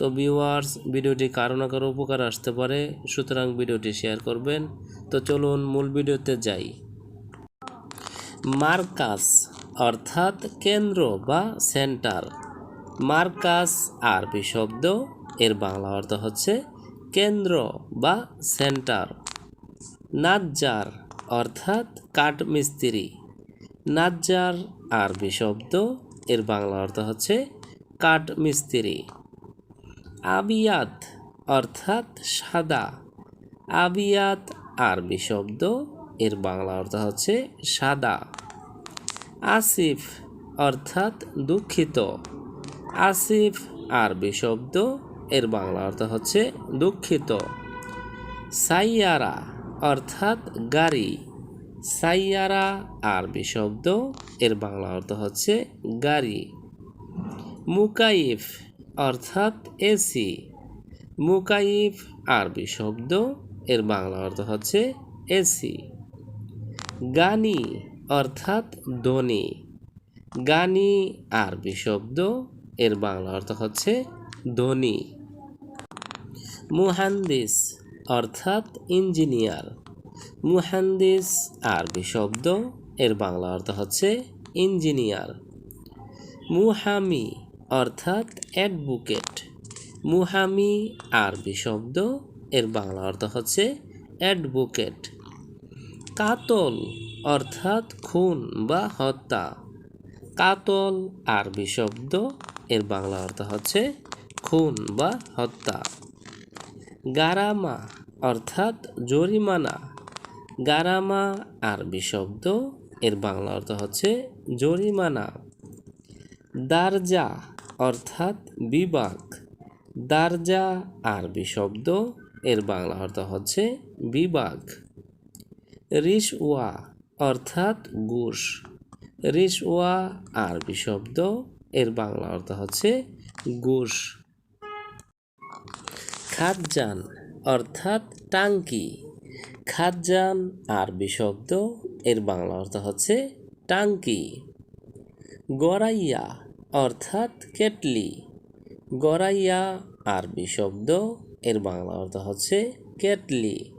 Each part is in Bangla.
তো ভিউয়ার্স ভিডিওটি কারও না কারও উপকার আসতে পারে, সুতরাং ভিডিওটি শেয়ার করবেন। তো চলুন মূল ভিডিওতে যাই। মার্কাস, অর্থাৎ কেন্দ্র বা সেন্টার। মার্কাস, আরবি শব্দ, এর বাংলা অর্থ হচ্ছে কেন্দ্র বা সেন্টার। নাজ্জার, অর্থাৎ কাঠমিস্ত্রি। নাজ্জার, আরবি শব্দ, এর বাংলা অর্থ হচ্ছে কাঠমিস্ত্রি। আবিয়াত, অর্থাৎ সাদা। আবিয়াত, আরবি শব্দ, এর বাংলা অর্থ হচ্ছে সাদা। আসিফ, অর্থাৎ দুঃখিত। আসিফ, আরবি শব্দ, এর বাংলা অর্থ হচ্ছে দুঃখিত। সাইয়ারা, অর্থাৎ গাড়ি। সাইয়ারা, আরবি শব্দ, এর বাংলা অর্থ হচ্ছে গাড়ি। মুকাইফ অর্থাৎ এসি মুকাইফ আরবি শব্দ, এর বাংলা অর্থ হচ্ছে এসি গানি অর্থাৎ ধনী গানি আরবি শব্দ, এর বাংলা অর্থ হচ্ছে ধনী মুহান্দিস অর্থাৎ ইঞ্জিনিয়ার। মুহান্দিস আরবি শব্দ, এর বাংলা অর্থ হচ্ছে ইঞ্জিনিয়ার। মুহামি অর্থাৎ অ্যাডভোকেট। মুহামি আরবি শব্দ, এর বাংলা অর্থ হচ্ছে অ্যাডভোকেট। কাতল অর্থাৎ খুন বা হত্যা। কাতল আরবি শব্দ, এর বাংলা অর্থ হচ্ছে খুন বা হত্যা। গারামা অর্থাৎ জরিমানা। গারামা আরবি শব্দ, এর বাংলা অর্থ হচ্ছে জরিমানা। দারজা অর্থাৎ বিভাগ দারজা আরবি শব্দ, এর বাংলা অর্থ হচ্ছে বিভাগ রিশওয়া অর্থাৎ ঘুষ রিশওয়া আরবি শব্দ, এর বাংলা অর্থ হচ্ছে ঘুষ খাদ্যান অর্থাৎ টাঙ্কি। খাদ্যান আরবি শব্দ, এর বাংলা অর্থ হচ্ছে টাঙ্কি। গড়াইয়া অর্থাৎ কেটলি। গড়াইয়া আরবি শব্দ, এর বাংলা অর্থ হচ্ছে কেটলি।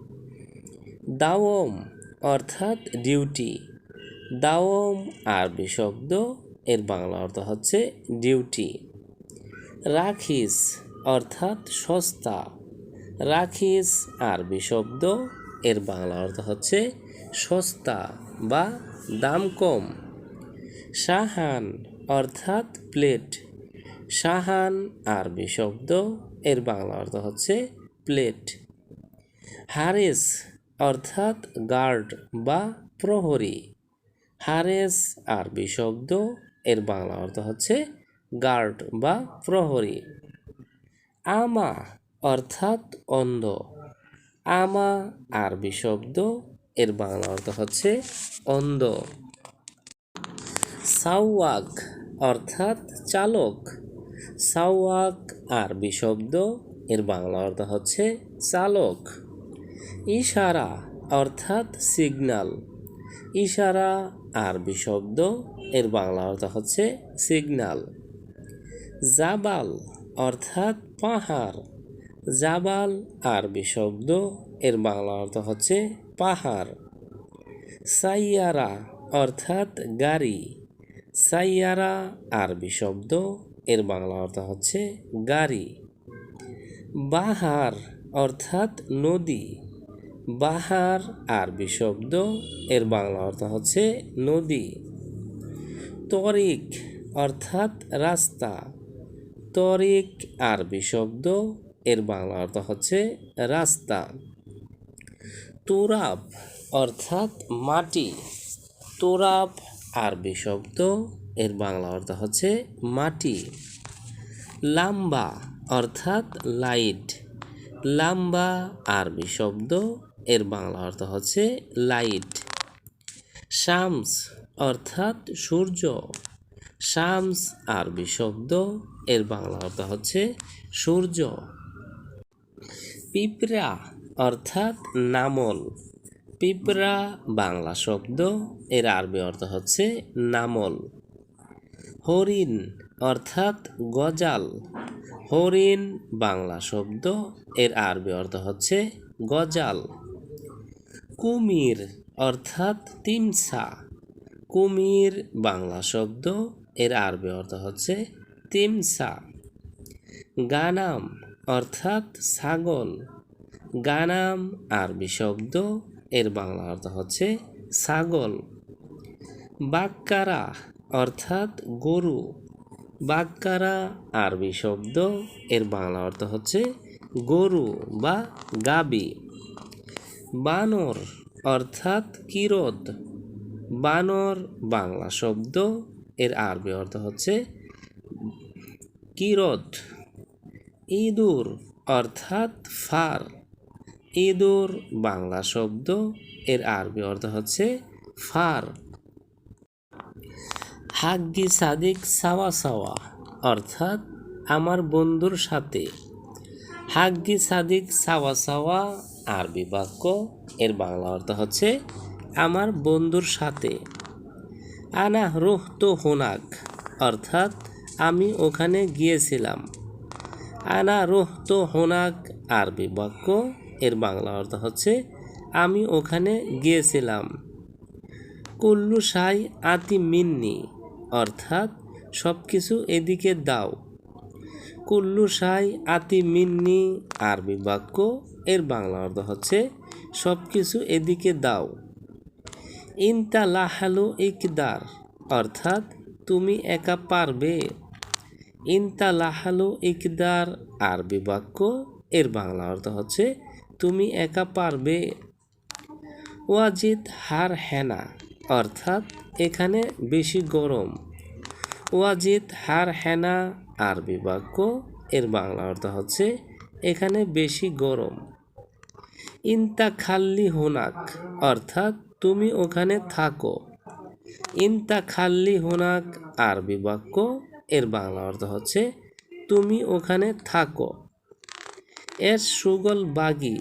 দাওম অর্থাৎ ডিউটি। দাওম আরবি শব্দ, এর বাংলা অর্থ হচ্ছে ডিউটি। রাখিস অর্থাৎ সস্তা। রাখিস আরবি শব্দ, এর বাংলা অর্থ হচ্ছে সস্তা বা দাম কম সাহান অর্থাৎ প্লেট। সাহান আরবি শব্দ, এর বাংলা অর্থ হচ্ছে প্লেট। হারেস অর্থাৎ গার্ড বা প্রহরী। হারেস আরবি শব্দ, এর বাংলা অর্থ হচ্ছে গার্ড বা প্রহরী। আমা অর্থাৎ অন্ধ। আমা আরবি শব্দ, এর বাংলা অর্থ হচ্ছে অন্ধ। সাওয়াক অর্থাৎ চালক। সাওয়াক আরবি শব্দ, এর বাংলা অর্থ হচ্ছে চালক। ইশারা অর্থাৎ সিগনাল ইশারা আরবি শব্দ, এর বাংলা অর্থ হচ্ছে সিগনাল জাবাল অর্থাৎ পাহাড়। জাবাল আরবি শব্দ, এর বাংলা অর্থ হচ্ছে পাহাড়। সাইয়ারা অর্থাৎ গাড়ি। সাইয়ারা আরবি শব্দ, এর বাংলা অর্থ হচ্ছে গাড়ি। বাহার অর্থাৎ নদী। বাহার আরবি শব্দ, এর বাংলা অর্থ হচ্ছে নদী। তরিক অর্থাৎ রাস্তা। তরিক আরবি শব্দ, এর বাংলা অর্থ হচ্ছে রাস্তা। তুরাব অর্থাৎ মাটি। তুরাব আরবি শব্দ, এর বাংলা অর্থ হচ্ছে মাটি। লাম্বা অর্থাৎ লাইট। লাম্বা আরবি শব্দ, এর বাংলা অর্থ হচ্ছে লাইট। শামস অর্থাৎ সূর্য। শামস আরবি শব্দ, এর বাংলা অর্থ হচ্ছে সূর্য। পিঁপড়া অর্থাৎ নামল। পিঁপড়া, বাংলা শব্দ, এর আরবি অর্থ হচ্ছে নামল। হরিণ অর্থাৎ গজাল। হরিণ, বাংলা শব্দ, এর আরবি অর্থ হচ্ছে গজাল। কুমির অর্থাৎ তিমসা কুমির, বাংলা শব্দ, এর আরবি অর্থ হচ্ছে তিমসা গানাম অর্থাৎ ছাগল। গানাম, আরবি শব্দ এর বাংলা অর্থ হচ্ছে ছাগল। বাক্কারা অর্থাৎ গরু। বাক্কারা আরবি শব্দ, এর বাংলা অর্থ হচ্ছে গরু বা গাবি। বানর অর্থাৎ কিরদ। বানর বাংলা শব্দ, এর আরবি অর্থ হচ্ছে কিরদ। ইঁদুর অর্থাৎ ফার। ইঁদুর, বাংলা শব্দ, এর আরবি অর্থ হচ্ছে ফার। হাগ্গি সাদিক সাওয়া সাওয়া, অর্থাৎ আমার বন্ধুর সাথে। হাগ্গি সাদিক সাওয়া সাওয়া, আরবি বাক্য, এর বাংলা অর্থ হচ্ছে আমার বন্ধুর সাথে। আনা রুহ তো হোনাক, অর্থাৎ আমি ওখানে গিয়েছিলাম। আনা রুহ তো হোনাক, আরবি বাক্য এর বাংলা অর্থ হচ্ছে, আমি ওখানে গিয়েছিলাম। কুল্লু সাই আতি মিন্নি, অর্থাৎ সব কিছু এদিকে দাও। কুল্লু সাই আতি মিন্নি, আরবি বাক্য, এর বাংলা অর্থ হচ্ছে সব কিছু এদিকে দাও। ইনতা লাহালু ইকদার, অর্থাৎ, তুমি একা পারবে। ইনতা লাহালু ইকদার, আরবি বাক্য, এর বাংলা অর্থ হচ্ছে তুমি একা পারবে? ওয়াজিদ হার হেনা। অর্থাৎ এখানে বেশি গরম। ওয়াজিদ হার হেনা, আরবি বাক্য, এর বাংলা অর্থ হচ্ছে এখানে বেশি গরম। ইনতা খাল্লি হোনাক, অর্থাৎ তুমি ওখানে থাকো। ইনতা খাল্লি হোনাক, আরবি বাক্য, এর বাংলা অর্থ হচ্ছে তুমি ওখানে থাকো। এর সুগল বাগি,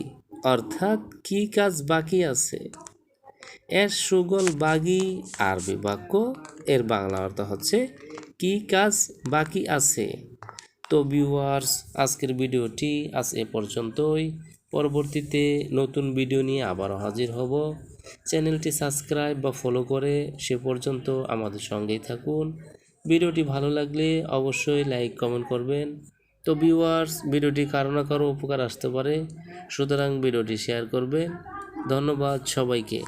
অর্থাৎ কি কাজ বাকি আছে? এর সুগল বাগি, আরবি বাক্য, এর বাংলা অর্থ হচ্ছে, কি কাজ বাকি আছে? তো ভিউয়ার্স আজকের ভিডিওটি আজ এ পর্যন্তই। পরবর্তীতে নতুন ভিডিও নিয়ে আবারও হাজির হব। চ্যানেলটি সাবস্ক্রাইব বা ফলো করে সে পর্যন্ত আমাদের সঙ্গেই থাকুন। ভিডিওটি ভালো লাগলে অবশ্যই লাইক কমেন্ট করবেন। তো ভিউয়ার্স ভিডিওটি কারও না কারও উপকার আসতে পারে। সুতরাং ভিডিওটি শেয়ার করবে। ধন্যবাদ সবাইকে।